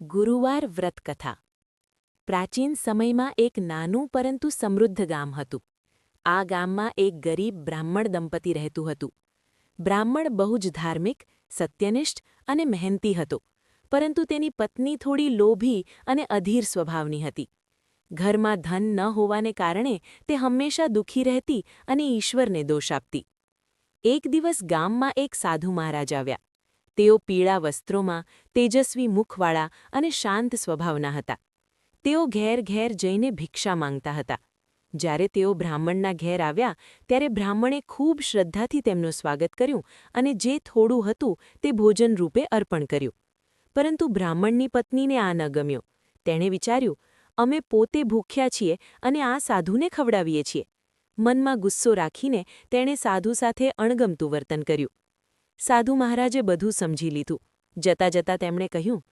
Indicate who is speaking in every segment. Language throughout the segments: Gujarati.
Speaker 1: ગુરુવાર વ્રતકથા. પ્રાચીન સમયમાં એક નાનું પરંતુ સમૃદ્ધ ગામ હતું. આ ગામમાં એક ગરીબ બ્રાહ્મણ દંપતી રહેતું હતું. બ્રાહ્મણ બહુ જ ધાર્મિક, સત્યનિષ્ઠ અને મહેનતી હતો, પરંતુ તેની પત્ની થોડી લોભી અને અધીર સ્વભાવની હતી. ઘરમાં ધન ન હોવાને કારણે તે હંમેશા દુઃખી રહેતી અને ઈશ્વરને દોષ આપતી. એક દિવસ ગામમાં એક સાધુ મહારાજ આવ્યા. તેઓ પીળા વસ્ત્રોમાં તેજસ્વી મુખવાળા અને શાંત સ્વભાવના હતા. તેઓ ઘેર ઘેર જઈને ભિક્ષા માંગતા હતા. જ્યારે તેઓ બ્રાહ્મણના ઘેર આવ્યા, ત્યારે બ્રાહ્મણે ખૂબ શ્રદ્ધાથી તેમનું સ્વાગત કર્યું અને જે થોડું હતું તે ભોજન રૂપે અર્પણ કર્યું. પરંતુ બ્રાહ્મણની પત્નીને આ ન ગમ્યો. તેણે વિચાર્યું, અમે પોતે ભૂખ્યા છીએ અને આ સાધુને ખવડાવીએ છીએ. મનમાં ગુસ્સો રાખીને તેણે સાધુ સાથે અણગમતું વર્તન કર્યું. સાધુ મહારાજે બધું સમજી લીધું. જતા જતા તેમણે કહ્યું,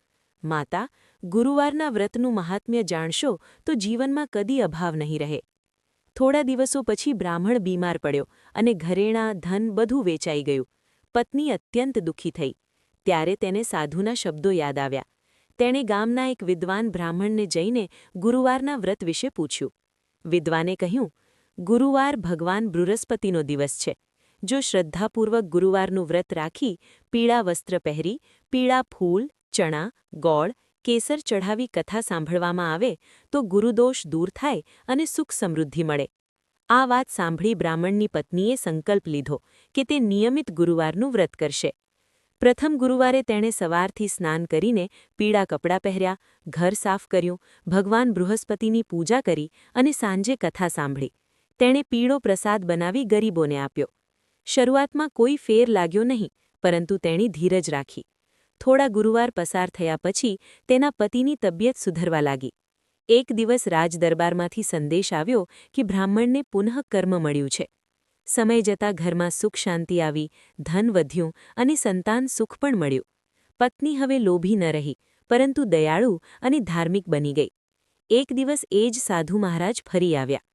Speaker 1: માતા, ગુરુવારના વ્રતનું મહાત્મ્ય જાણશો તો જીવનમાં કદી અભાવ નહીં રહે. થોડા દિવસો પછી બ્રાહ્મણ બીમાર પડ્યો અને ઘરેણાં, ધન બધું વેચાઈ ગયું. પત્ની અત્યંત દુઃખી થઈ. ત્યારે તેને સાધુના શબ્દો યાદ આવ્યા. તેણે ગામના એક વિદ્વાન બ્રાહ્મણને જઈને ગુરુવારના વ્રત વિશે પૂછ્યું. વિદ્વાને કહ્યું, ગુરુવાર ભગવાન બૃહસ્પતિનો દિવસ છે. જો શ્રદ્ધાપૂર્વક ગુરુવારનું વ્રત રાખી પીળા વસ્ત્ર પહેરી, પીળા ફૂલ, ચણા, ગોળ, કેસર ચઢાવી કથા સાંભળવામાં આવે, તો ગુરુદોષ દૂર થાય અને સુખ સમૃદ્ધિ મળે. આ વાત સાંભળી બ્રાહ્મણની પત્નીએ સંકલ્પ લીધો કે તે નિયમિત ગુરુવારનું વ્રત કરશે. પ્રથમ ગુરુવારે તેણે સવારથી સ્નાન કરીને પીળા કપડાં પહેર્યા, ઘર સાફ કર્યું, ભગવાન બૃહસ્પતિની પૂજા કરી અને સાંજે કથા સાંભળી. તેણે પીળો પ્રસાદ બનાવી ગરીબોને આપ્યો. શરૂઆતમાં કોઈ ફેર લાગ્યો નહીં, પરંતુ તેણી ધીરજ રાખી. થોડા ગુરુવાર પસાર થયા પછી તેના પતિની તબિયત સુધરવા લાગી. એક દિવસ રાજદરબારમાંથી સંદેશ આવ્યો કે બ્રાહ્મણને પુનઃ કર્મ મળ્યું છે. સમય જતાં ઘરમાં સુખ શાંતિ આવી, ધન વધ્યું અને સંતાન સુખ પણ મળ્યું. પત્ની હવે લોભી ન રહી, પરંતુ દયાળુ અને ધાર્મિક બની ગઈ. એક દિવસ એ જ સાધુ મહારાજ ફરી આવ્યા.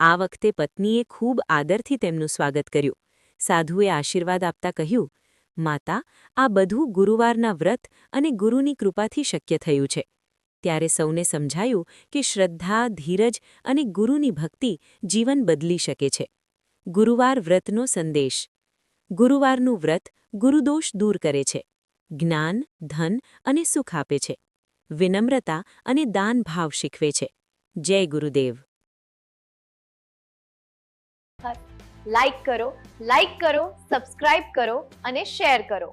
Speaker 1: આ વખતે પત્નીએ ખૂબ આદરથી તેમનું સ્વાગત કર્યું. સાધુએ આશીર્વાદ આપતા કહ્યું, માતા, આ બધું ગુરુવારના વ્રત અને ગુરુની કૃપાથી શક્ય થયું છે. ત્યારે સૌને સમજાયું કે શ્રદ્ધા, ધીરજ અને ગુરુની ભક્તિ જીવન બદલી શકે છે. ગુરુવાર વ્રતનો સંદેશ. ગુરુવારનું વ્રત ગુરુદોષ દૂર કરે છે. જ્ઞાન, ધન અને સુખ આપે છે. વિનમ્રતા અને દાન ભાવ શીખવે છે. જય ગુરુદેવ.
Speaker 2: લાઇક કરો લાઇક કરો સબસ્ક્રાઇબ કરો અને શેર કરો.